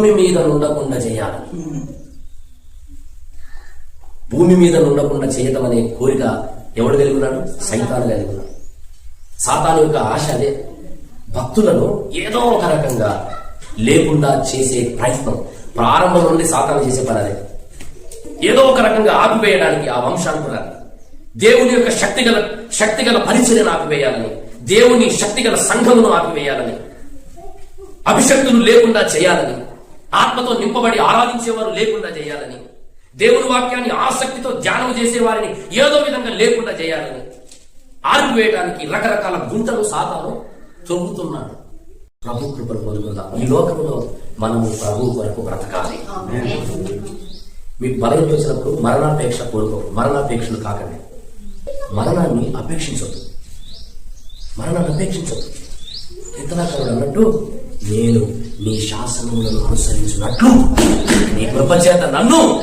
భూమి మీద ఉండకుండా చేయాలి. భూమి మీద ఉండకుండా చేయటం అనే కోరిక ఎవడు కలిగి ఉన్నాడు? సైతాను కలిగి ఉన్నాడు. సాతాను యొక్క ఆశ అదే. భక్తులను ఏదో ఒక రకంగా లేకుండా చేసే ప్రయత్నం ప్రారంభం నుండి సాతాను చేసే పని అదే. ఏదో ఒక రకంగా ఆపివేయడానికి ఆ వంశాంకురాన్ని దేవుని యొక్క శక్తిగల శక్తిగల పరిచర్యను ఆపివేయాలని దేవుని శక్తిగల సంఘమును ఆపివేయాలని అభిషక్తులు లేకుండా చేయాలని ఆత్మతో నింపబడి ఆరాధించేవారు లేకుండా చేయాలని దేవుని వాక్యాన్ని ఆసక్తితో ధ్యానం చేసేవారిని ఏదో విధంగా లేకుండా చేయాలని. ఆర్పివేయడానికి రకరకాల గుంటలు సాతాను తొంగుతున్నాడు. ప్రభు కృపను పొందుకుందాం. ఈ లోకంలో మనము ప్రభు వరకు బ్రతకాలి. మీకు బలం చూసినప్పుడు మరణాపేక్ష కోరుకో మరణాపేక్షలు కాకండి. మరణాన్ని అపేక్షించొద్దు. మరణాన్ని అపేక్షించొద్దు. కీర్తనాకారుడు అన్నట్టు నేను నీ శాసనములను అనుసరించినట్లు నీ కృపచేత నన్ను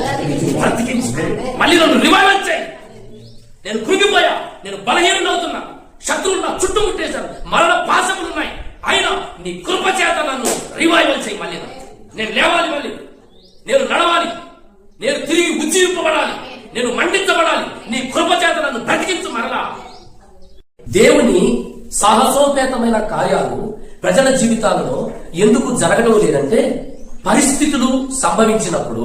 బ్రతికించు. మళ్ళీ నన్ను రివైవ్ చేయి. నేను కృంగిపోయా. నేను బలహీనం అవుతున్నా శత్రువులు నా చుట్టూ ముట్టేశారు. మరణ పాశములు ఉన్నాయి అయినా నీ కృపచేత నన్ను రివైవల్ చేయి మళ్ళీ నేను లేవాలి మళ్ళీ. నేను నడవాలి. నేను తిరిగి ఉజ్జీవింపబడాలి. నేను మండించబడాలి. నీ కృపచేత నన్ను బ్రతికించు మరలా. దేవుని సాహసోపేతమైన కార్యాలు ప్రజల జీవితాలలో ఎందుకు జరగడం లేదంటే పరిస్థితులు సంభవించినప్పుడు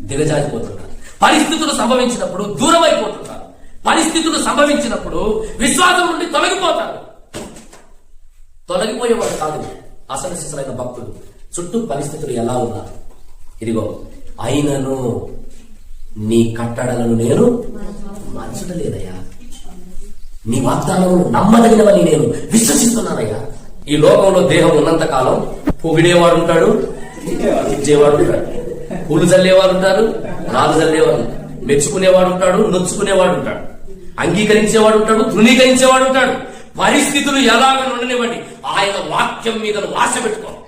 దిగజారిపోతుంటారు. పరిస్థితులు సంభవించినప్పుడు దూరం అయిపోతుంటారు పరిస్థితులు సంభవించినప్పుడు విశ్వాసం నుండి తొలగిపోతారు. తొలగిపోయేవాడు కాదు అసలు శిశులైన భక్తులు. చుట్టూ పరిస్థితులు ఎలా ఉన్నారు ఇదిగో అయినను నీ కట్టడలను నేను మార్చడలేదయ్యా నీ వాగ్దానములు నమ్మదగినవని నేను విశ్వసిస్తున్నానయ్యా. ఈ లోకంలో దేహం ఉన్నంత కాలం పొగిడేవాడు ఉంటాడు ఇచ్చేవాడు ఉంటాడు. పూలు చల్లేవాడు ఉంటారు రాళ్ళు చల్లేవాడు మెచ్చుకునేవాడు ఉంటాడు నొచ్చుకునేవాడు ఉంటాడు. అంగీకరించేవాడు ఉంటాడు తృణీకరించేవాడు ఉంటాడు. పరిస్థితులు ఎలాగ ఉండనివ్వండి. ఆయన వాక్యం మీద వాస ఆశ